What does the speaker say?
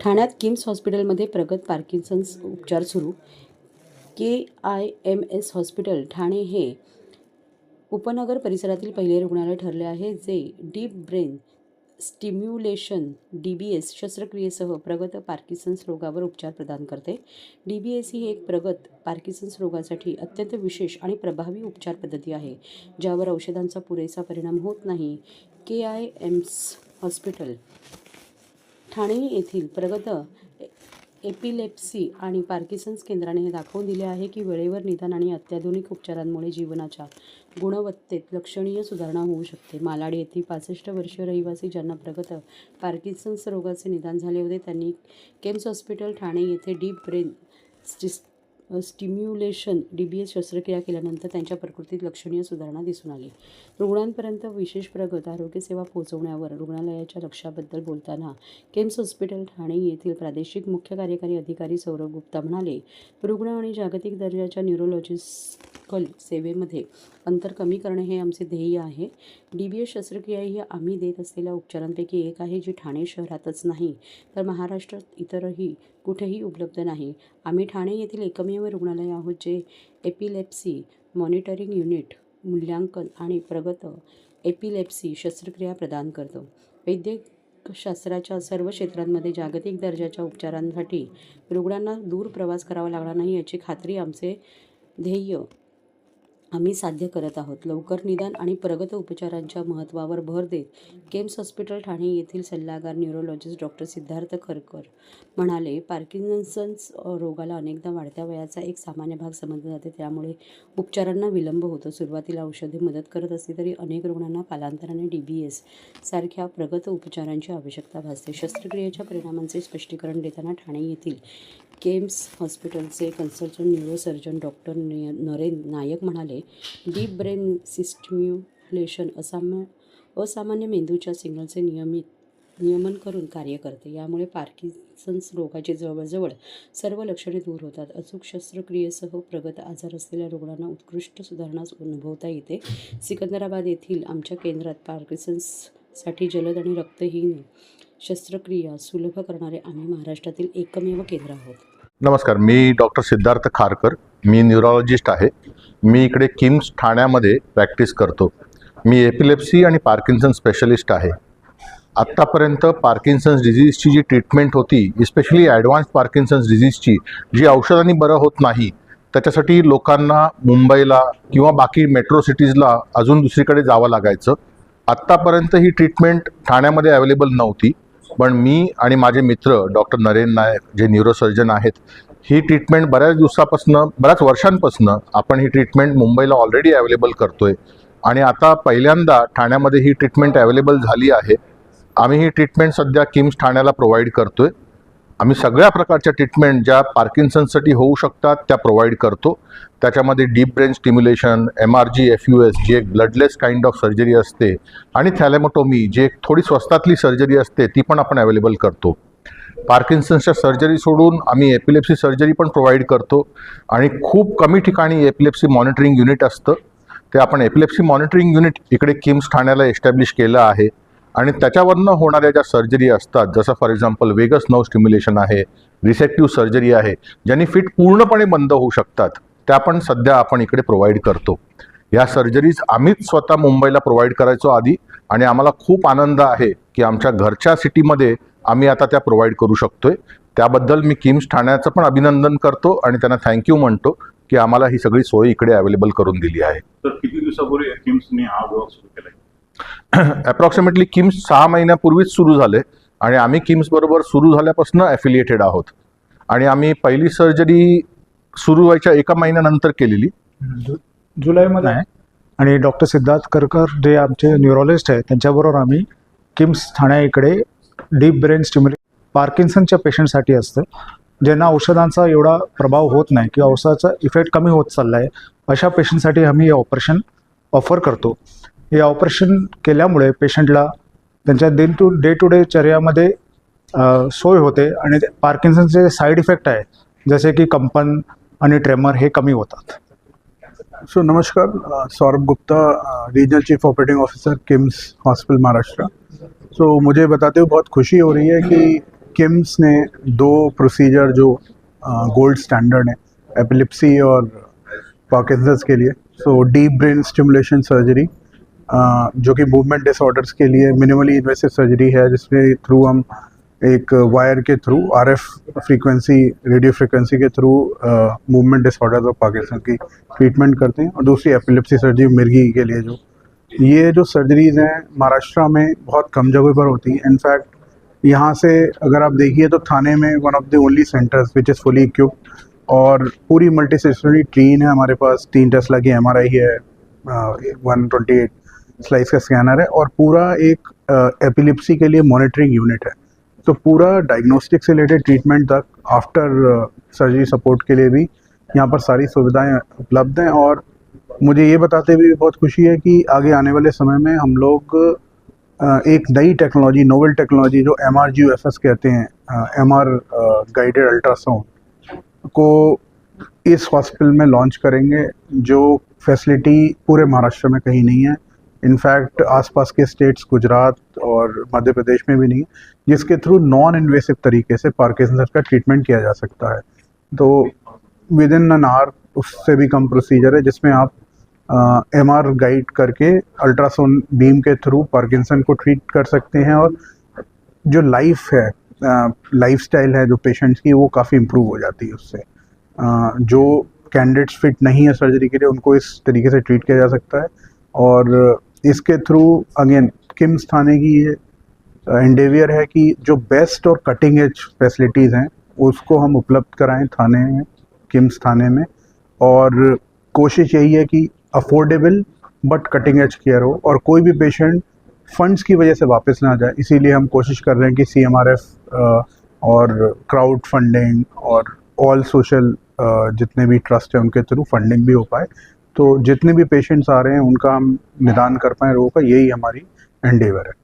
ठाण्यात किम्स हॉस्पिटलमध्ये प्रगत पार्किन्सन्स उपचार सुरू. K I M S hospital Thane हे उपनगर परिसरातील पहिले रुग्णालय ठरले आहे जे deep brain stimulation D B S शस्त्रक्रियेसह प्रगत पार्किन्सन्स रोगावर उपचार प्रदान करते. डी बी एस ही एक प्रगत पार्किन्सन्स रोगासाठी अत्यंत विशेष आणि प्रभावी उपचार पद्धती आहे ज्यावर औषधांचा पुरेसा परिणाम होत नाही. K I M S hospital Thane येथील प्रगत एपिलेप्सी आणि पार्किसन्स केंद्राने हे दाखवून दिले आहे की वेळेवर निदान आणि अत्याधुनिक उपचारांमुळे जीवनाच्या गुणवत्तेत लक्षणीय सुधारणा होऊ शकते. मालाड येथील पासष्ट वर्षीय रहिवासी ज्यांना प्रगत पार्किन्सन्स रोगाचे निदान झाले होते त्यांनी केम्स हॉस्पिटल ठाणे येथे डीप ब्रेन स्टिस स्टिम्युलेशन डी बी एस शस्त्रक्रिया केल्यानंतर त्यांच्या प्रकृतीत लक्षणीय सुधारणा दिसून आली. रुग्णांपर्यंत विशेष प्रगत आरोग्यसेवा पोहोचवण्यावर रुग्णालयाच्या लक्षाबद्दल बोलताना केम्स हॉस्पिटल ठाणे येथील प्रादेशिक मुख्य कार्यकारी अधिकारी सौरभ गुप्ता म्हणाले रुग्ण आणि जागतिक दर्जाच्या कल सेवेमध्ये अंतर कमी करणे हे आमचे ध्येय आहे. डी बी एस शस्त्रक्रिया ही आम्ही देत असलेल्या उपचारांपैकी एक आहे जी ठाणे शहरातच नाही तर महाराष्ट्रात इतरही कुठेही उपलब्ध नाही. आम्ही ठाणे येथील एकमेव रुग्णालय आहोत जे एपिलेप्सी मॉनिटरिंग युनिट मूल्यांकन आणि प्रगत एपिलेप्सी शस्त्रक्रिया प्रदान करतो. वैद्यकशास्त्राच्या सर्व क्षेत्रांमध्ये जागतिक दर्जाच्या उपचारांसाठी रुग्णांना दूर प्रवास करावा लागणार नाही याची खात्री आमचे ध्येय आम्ही साध्य करत आहोत. लवकर निदान आणि प्रगत उपचारांच्या महत्त्वावर भर देत केम्स हॉस्पिटल ठाणे येथील सल्लागार न्यूरोलॉजिस्ट डॉक्टर सिद्धार्थ खरकर म्हणाले पार्किन्सन्स रोगाला अनेकदा वाढत्या वयाचा एक सामान्य भाग समजला जाते. त्यामुळे उपचारांना विलंब होतो. सुरुवातीला औषधे मदत करत असली तरी अनेक रुग्णांना कालांतराने डी बी एस सारख्या प्रगत उपचारांची आवश्यकता भासते. शस्त्रक्रियेच्या परिणामांचे स्पष्टीकरण देताना ठाणे येथील केम्स हॉस्पिटलचे कन्सल्टंट न्यूरोसर्जन डॉक्टर ने नरेन नायक म्हणाले डीप ब्रेन सिस्टिम्युलेशन असाम्य असामान्य मेंदूच्या सिग्नलचे नियमित नियमन करून कार्य करते. यामुळे पार्किन्सन्स रोगाची जवळजवळ सर्व लक्षणे दूर होतात. अचूक शस्त्रक्रियेसह प्रगत आजार असलेल्या रुग्णांना उत्कृष्ट सुधारणा अनुभवता येते. सिकंदराबाद येथील आमच्या केंद्रात पार्किन्सन्ससाठी जलद आणि रक्तहीन शस्त्रक्रिया सुलभ करणारे आम्ही महाराष्ट्रातील एकमेव केंद्र आहोत. नमस्कार मी डॉक्टर सिद्धार्थ खारकर. मी न्यूरोलॉजिस्ट आहे. मी इकडे किम्स ठाण्यामध्ये प्रॅक्टिस करतो. मी एपिलेप्सी आणि पार्किन्सन स्पेशलिस्ट आहे. आत्तापर्यंत पार्किन्सन्स डिझीजची जी ट्रीटमेंट होती इस्पेशली ॲडव्हान्स पार्किन्सन्स डिझीजची जी औषधांनी बरं होत नाही त्याच्यासाठी लोकांना मुंबईला किंवा बाकी मेट्रो सिटीजला अजून दुसरीकडे जावं लागायचं. आत्तापर्यंत ही ट्रीटमेंट ठाण्यामध्ये अवेलेबल नव्हती. पण मी आणि माझे मित्र डॉक्टर नरेन नायक जे न्यूरोसर्जन आहेत ही ट्रीटमेंट बऱ्याच दिवसापासनं बऱ्याच वर्षांपासनं आपण ही ट्रीटमेंट मुंबईला ऑलरेडी अवेलेबल करतोय. आणि आता पहिल्यांदा ठाण्यामध्ये ही ट्रीटमेंट अवेलेबल झाली आहे. आम्ही ही ट्रीटमेंट सध्या किम्स ठाण्याला प्रोव्हाइड करतोय. आम्ही सगळ्या प्रकारच्या ट्रीटमेंट ज्या पार्किन्सनसाठी होऊ शकतात त्या प्रोव्हाइड करतो. त्याच्यामध्ये deep brain stimulation M R G F U S G एक ब्लडलेस काइंड ऑफ सर्जरी असते आणि थॅलेमोटोमी जी एक थोडी स्वस्तातली सर्जरी असते ती पण आपण अवेलेबल करतो. पार्किन्सन्सच्या सर्जरी सोडून आम्ही एपिलेप्सी सर्जरी पण प्रोव्हाइड करतो. आणि खूप कमी ठिकाणी एपिलेप्सी मॉनिटरिंग युनिट असतं. ते आपण एपिलेप्सी मॉनिटरिंग युनिट इकडे किम्स ठाण्याला एस्टॅब्लिश केलं आहे. आणि त्याच्यावरनं होणाऱ्या ज्या सर्जरी असतात जसं for example vagus nerve stimulation आहे रिसेक्टिव्ह सर्जरी आहे ज्यांनी फिट पूर्णपणे बंद होऊ शकतात त्या पण सध्या आपण इकडे प्रोव्हाइड करतो. या सर्जरीज आम्हीच स्वतः मुंबईला प्रोव्हाइड करायचो आधी आणि आम्हाला खूप आनंद आहे की आमच्या घरच्या सिटीमध्ये आम्ही आता त्या प्रोव्हाइड करू शकतोय. त्याबद्दल मी किम्स ठाण्याचं पण अभिनंदन करतो आणि त्यांना थँक्यू म्हणतो की आम्हाला ही सगळी सोय इकडे अवेलेबल करून दिली आहे. तर किती दिवसापूर्वी किम्सने हा विभाग सुरू केला अप्रॉक्सिमेटली किम्स सहा महिन्यापूर्वीच सुरू झाले आणि आम्ही किम्स बरोबर सुरू झाल्यापासून ॲफिलिएटेड आहोत. आणि आम्ही पहिली सर्जरी सुरू व्हायच्या एका महिन्यानंतर केलेली. जु जुलैमध्ये? आहे आणि डॉक्टर सिद्धार्थ करकर जे आमचे न्यूरोलॉजिस्ट आहेत त्यांच्याबरोबर आम्ही किम्स ठाण्या इकडे डीप ब्रेन स्टिम्युले पार्किन्सनच्या पेशंटसाठी असतं ज्यांना औषधांचा एवढा प्रभाव होत नाही किंवा औषधाचा इफेक्ट कमी होत चालला आहे अशा पेशंटसाठी आम्ही हे ऑपरेशन ऑफर करतो. हे ऑपरेशन केल्यामुळे पेशंटला त्यांच्या दिन टू डे टू डे चर्यामध्ये सोय होते आणि पार्किन्सनचे साईड इफेक्ट आहे. जसे की कंपन आणि ट्रेमर हे कमी होतात. सो नमस्कार. Saurabh Gupta regional chief operating officer KIMS hospital Maharashtra so मुझे बताते हुए बहुत खुशी हो रही है कि किम्स ने दो प्रोसीजर जो गोल्ड स्टैंडर्ड है एपिलिप्सी और पार्किंसंस के लिए. So deep brain stimulation surgery जो कि मूवमेंट डिसऑर्डर्स के लिए मिनिमली इन्वेसिव सर्जरी है, जिसमें थ्रू हम एक wire K through RF frequency radio frequency K through movement disorders of Pakistan की ट्रीटमेंट करते हैं। और दूसरी एपिलिप्सी सर्जरी मिर्गी के लिए जो। ये जो सर्जरीज हैं महाराष्ट्र में बहुत कम जगह पर होती हैं। इनफैक्ट यहाँ से अगर आप देखिए तो थाने में one of the only centres which is fully equipped और पूरी मल्टी डिसिप्लिनरी टीम है हमारे पास। तीन टेस्ला की एम है वन ट्वेंटी एट स्लाइस का स्कैनर है और पूरा एक एपिलिप्सी के लिए मॉनिटरिंग यूनिट है। तो पूरा डायग्नोस्टिक से रिलेटेड ट्रीटमेंट तक आफ्टर सर्जरी सपोर्ट के लिए भी यहाँ पर सारी सुविधाएँ उपलब्ध हैं और मुझे ये बताते हुए बहुत खुशी है कि आगे आने वाले समय में हम लोग एक नई टेक्नोलॉजी नोवल टेक्नोलॉजी जो M R G F S कहते हैं एम आर गाइडेड अल्ट्रासाउंड को इस हॉस्पिटल में लॉन्च करेंगे, जो फैसिलिटी पूरे महाराष्ट्र में कहीं नहीं है। इनफैक्ट आसपास के स्टेट्स गुजरात और मध्य प्रदेश में भी नहीं जिसके थ्रू नॉन इन्वेसिव तरीके से पार्किंसन का ट्रीटमेंट किया जा सकता है। तो विद इन एन आवर उससे भी कम प्रोसीजर है जिसमें आप एम आर गाइड करके अल्ट्रासाउंड बीम के थ्रू पार्किंसन को ट्रीट कर सकते हैं और जो लाइफ है लाइफ स्टाइल है जो पेशेंट्स की वो काफ़ी इम्प्रूव हो जाती है उससे। अ, जो कैंडिडेट्स फिट नहीं है सर्जरी के लिए उनको इस तरीके से ट्रीट किया जा सकता है। और इसके थ्रू अगेन किम्स थाने की ये एंडेवियर है कि जो बेस्ट और कटिंग एज फैसिलिटीज़ हैं, उसको हम उपलब्ध कराएँ थाने में किम्स थाने में। और कोशिश यही है कि affordable but cutting edge care हो और कोई भी पेशेंट फंड्स की वजह से वापस ना जाए। इसीलिए हम कोशिश कर रहे हैं कि सीएमआरएफ और क्राउड फंडिंग और ऑल सोशल जितने भी ट्रस्ट हैं, उनके थ्रू फंडिंग भी हो पाए। तो जितने भी पेशेंट्स आ रहे हैं उनका हम निदान कर पाए रोग का यही हमारी एंडेवर है।